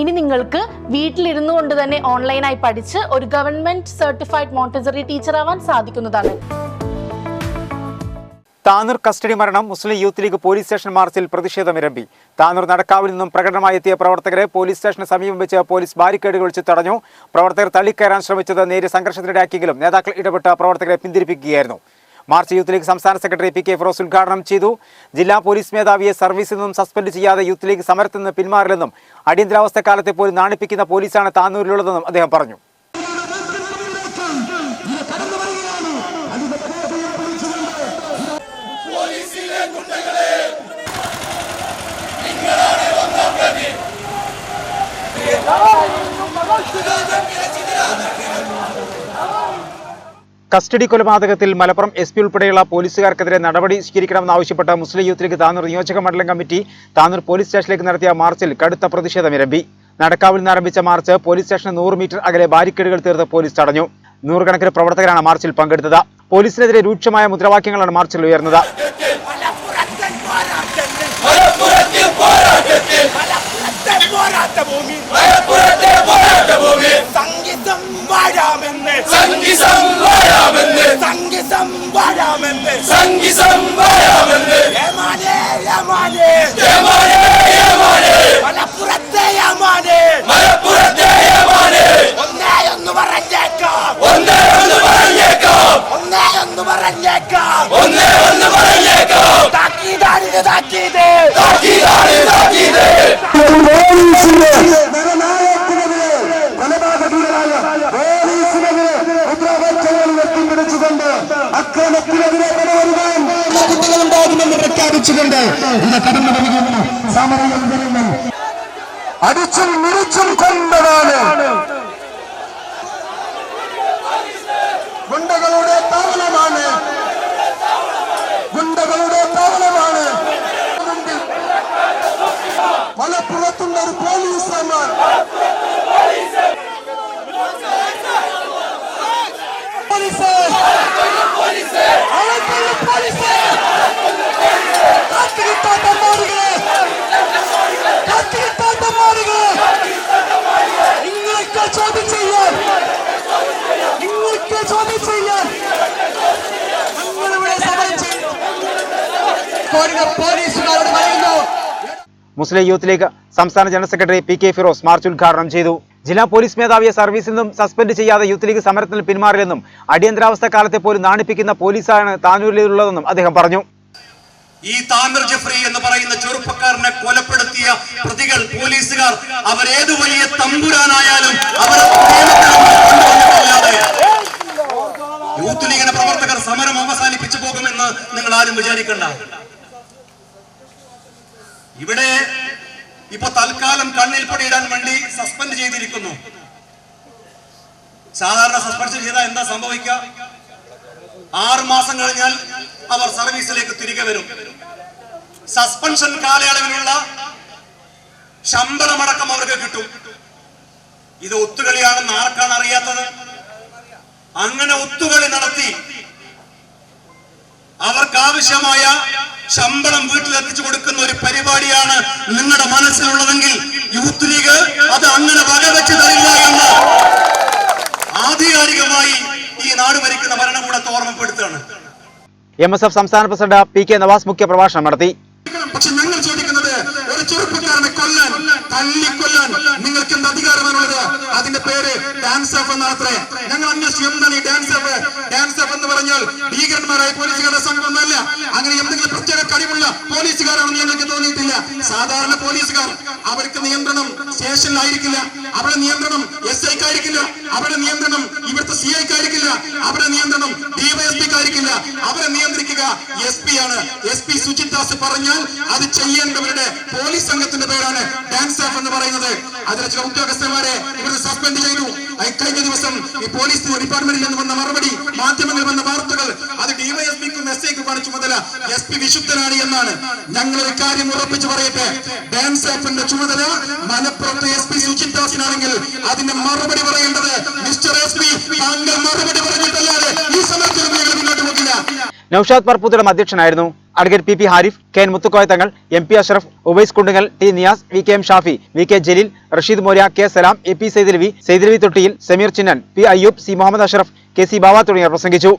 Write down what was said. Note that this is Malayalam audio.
ഇനി നിങ്ങൾക്ക് വീട്ടിലിരുന്നു കൊണ്ട് തന്നെ ഓൺലൈനായി പഠിച്ച് ഒരു ഗവൺമെന്റ് സർട്ടിഫൈഡ് മോണ്ടിസറി ടീച്ചർ ആവാൻ സാധിക്കുന്നതാണ്. താനൂർ കസ്റ്റഡി മരണം Muslim Youth League police station മാർച്ചിൽ പ്രതിഷേധമിരമ്പി താനൂർ നടക്കാവിൽ നിന്നും പ്രകടനമായി എത്തിയ പ്രവർത്തകരെ പോലീസ് സ്റ്റേഷന് സമീപം വെച്ച് പോലീസ് ബാരിക്കേഡുകൾ വെച്ച് തടഞ്ഞു. പ്രവർത്തകർ തള്ളിക്കയറാൻ ശ്രമിച്ചത് നേരിയ സംഘർഷത്തിനിടയാക്കിയെങ്കിലും നേതാക്കൾ ഇടപെട്ട പ്രവർത്തകരെ പിന്തിരിപ്പിക്കുകയായിരുന്നു. മാർച്ച് യൂത്ത് ലീഗ് സംസ്ഥാന സെക്രട്ടറി പി കെ ഫിറോസ് ഉദ്ഘാടനം ചെയ്തു. ജില്ലാ പോലീസ് മേധാവിയെ സർവീസിൽ നിന്നും സസ്പെൻഡ് ചെയ്യാതെ യൂത്ത് ലീഗ് സമരത്തിൽ നിന്ന് പിന്മാറില്ലെന്നും അടിയന്തരാവസ്ഥ കാലത്തെ പോലും നാണിപ്പിക്കുന്ന പോലീസാണ് താന്നൂരിലുള്ളതെന്നും അദ്ദേഹം പറഞ്ഞു. കസ്റ്റഡി കൊലപാതകത്തിൽ മലപ്പുറം എസ് പി ഉൾപ്പെടെയുള്ള പോലീസുകാർക്കെതിരെ നടപടി സ്വീകരിക്കണമെന്നാവശ്യപ്പെട്ട് മുസ്ലിം യൂത്ത് ലീഗ് താനൂർ നിയോജക മണ്ഡലം കമ്മിറ്റി താനൂർ പോലീസ് സ്റ്റേഷനിലേക്ക് നടത്തിയ മാർച്ചിൽ കടുത്ത പ്രതിഷേധമിരമ്പി നടക്കാവിൽ നിന്ന് ആരംഭിച്ച മാർച്ച് പോലീസ് സ്റ്റേഷന് നൂറ് മീറ്റർ അകലെ ബാരിക്കേഡുകൾ തീർത്ത് പോലീസ് തടഞ്ഞു. നൂറുകണക്കിന് പ്രവർത്തകരാണ് മാർച്ചിൽ പങ്കെടുത്തത്. പോലീസിനെതിരെ രൂക്ഷമായ മുദ്രാവാക്യങ്ങളാണ് മാർച്ചിൽ ഉയർന്നത്. പോരാട്ടഭൂമി യമാനെ. യമാനെ യമാനെ. മലപ്പുറത്തെ യമാനെ. മലപ്പുറത്തെ യമാനെ. ഒന്നേ ഒന്ന് പറഞ്ഞേക്കാം. ഒന്നേ ഒന്ന് പറഞ്ഞേക്കാം. ഒന്നേ ഒന്ന് പറഞ്ഞേക്കാം. ഒന്നേ ഒന്ന് പറഞ്ഞേക്കാം. താക്കീതാണിത് താക്കീത്. താക്കീതാണ് താക്കീത്. പ്രഖ്യാപിച്ചുകൊണ്ട് ഇത് കടന്നു വരികയാണ്. സമരങ്ങൾ അടിച്ചും മുറിച്ചും കൊണ്ടതാണ്. ഗുണ്ടകളുടെ താവളമാണ്. ഗുണ്ടകളുടെ താവളമാണ്. മലപ്പുറത്തുള്ള ഒരു പോലീസന്മാർ പോലീസുകാരോട് പറയുന്നു. മുസ്ലിം യൂത്ത് ലീഗ് സംസ്ഥാന general secretary P K Firos march ഉദ്ഘാടനം ചെയ്തു. ജില്ലാ പോലീസ് മേധാവിയെ സർവീസിൽ നിന്നും സസ്പെൻഡ് ചെയ്യാതെ യൂത്ത് ലീഗ് സമരത്തിൽ പിന്മാറില്ലെന്നും അടിയന്തരാവസ്ഥ കാലത്തെ പോലും നാണിപ്പിക്കുന്ന പോലീസാണ് താനൂരിലുള്ളതെന്നും അദ്ദേഹം പറഞ്ഞു. ഈ താമിർ ജഫ്രി എന്ന് പറയുന്ന ചെറുപ്പക്കാരനെ കൊലപ്പെടുത്തിയ പ്രതികൾ പോലീസുകാർ. അവരേത് വലിയ തമ്പുരാനായാലും ഇവിടെ ഇപ്പൊ തൽക്കാലം കണ്ണിൽ പൊടിയിടാൻ വേണ്ടി സസ്പെൻഡ് ചെയ്തിരിക്കുന്നു. സാധാരണ സസ്പെൻഷൻ ചെയ്താൽ എന്താ സംഭവിക്കുക? ആറു മാസം കഴിഞ്ഞാൽ അവർ സർവീസിലേക്ക് തിരികെ വരും. സസ്പെൻഷൻ കാലയളവിലുള്ള ശമ്പളമടക്കം അവർക്ക് കിട്ടും. ഇത് ഒത്തുകളിയാണെന്ന് ആർക്കാണ് അറിയാത്തത്? അങ്ങനെ ഒത്തുകളി നടത്തി അവർക്ക് ആവശ്യമായ ശമ്പളം വീട്ടിലെത്തിച്ചു കൊടുക്കുന്ന ഒരു പരിപാടിയാണ് നിങ്ങളുടെ മനസ്സിലുള്ളതെങ്കിൽ യൂത്ത് ലീഗ് അത് അങ്ങനെ വകവെച്ച് തരില്ല എന്ന് ആധികാരികമായി ഈ നാട് ഭരിക്കുന്ന ഭരണകൂടത്തെ ഓർമ്മപ്പെടുത്തുകയാണ്. എം എസ് എഫ് സംസ്ഥാന പ്രസിഡന്റ് പി കെ നവാസ് മുഖ്യ പ്രഭാഷണം നടത്തി. പക്ഷെ ഞങ്ങൾ ചോദിക്കുന്നത് ഒരു ചെറുപ്പക്കാരനെ കൊല്ലാൻ തല്ലിക്കൊല്ലാൻ നിങ്ങൾക്ക് എന്ത് അധികാരമാണുള്ളത്? അതിന്റെ പേര് ഡാൻസ് ഓഫ് എന്നാത്രേ ഞങ്ങൾ അന്വേഷിച്ചു എന്താണ് ഈ ഡാൻസ് ഓഫ് ഡാൻസ് ഓഫ് എന്ന് പറഞ്ഞാൽ ഭീകരന്മാരായ പോലീസുകാരുടെ സംഘം ഞങ്ങൾക്ക് സാധാരണ പോലീസുകാർ അവർക്ക് നിയന്ത്രണം സ്റ്റേഷനിലായിരിക്കില്ല. അവരുടെ നിയന്ത്രണം എസ് ഐക്കായിരിക്കില്ല. അവരുടെ നിയന്ത്രണം ഇവിടുത്തെ സി ഐക്കായിരിക്കില്ല. അവരുടെ നിയന്ത്രണം ഡിവൈഎസ്പിക്കായിരിക്കില്ല അവരെ നിയന്ത്രിക്കുക എസ് പി ആണ് എസ് പി സുജിത് ദാസ് പറഞ്ഞാൽ അത് ചെയ്യേണ്ടവരുടെ പോലീസ് സംഘത്തിന്റെ പേരാണ് ഡാൻസ് ഓഫ് എന്ന് പറയുന്നത്. അതിലെ ചില ഉദ്യോഗസ്ഥന്മാരെ ഇവർ സസ്പെൻഡ് ചെയ്തു. കഴിഞ്ഞ ദിവസം ഈ പോലീസ് ഡിപ്പാർട്ട്മെന്റിൽ നിന്ന് വന്ന മറുപടി മാധ്യമങ്ങളിൽ വന്ന വാർത്തകൾ അത് ഡിവൈഎസ്പിക്കും എസ് ചുമതല എസ് പി വിശുദ്ധനാണ് എന്നാണ്. ഞങ്ങൾ ഒരു കാര്യം ഉറപ്പിച്ചു പറയട്ടെ. ഡാൻസ് ആപ്പിന്റെ ചുമതല മലപ്പുറത്ത് എസ് പി സുജിത് ദാസിനാണെങ്കിൽ അതിന്റെ മറുപടി പറയേണ്ടത് മിസ്റ്റർ എസ് പി താങ്കൾ മറുപടി പറഞ്ഞിട്ടല്ലാതെ ഈ സമയത്ത് മുന്നോട്ട് പോകില്ല നൌഷാദ് പർപ്പൂത്തിയുടെ അധ്യക്ഷനായിരുന്നു advocate P P Harif K N Muthukoya Thangal M P Ashraf Ubais Kundungal T Niyas V K M Shafi V K Jaleel Rasheed Morya K Salam A P Saidalavi Saidalavi Thottiyil Sameer Chinnan P Ayyub C Muhammad Ashraf K C Bava തുടങ്ങിയവർ പ്രസംഗിച്ചു.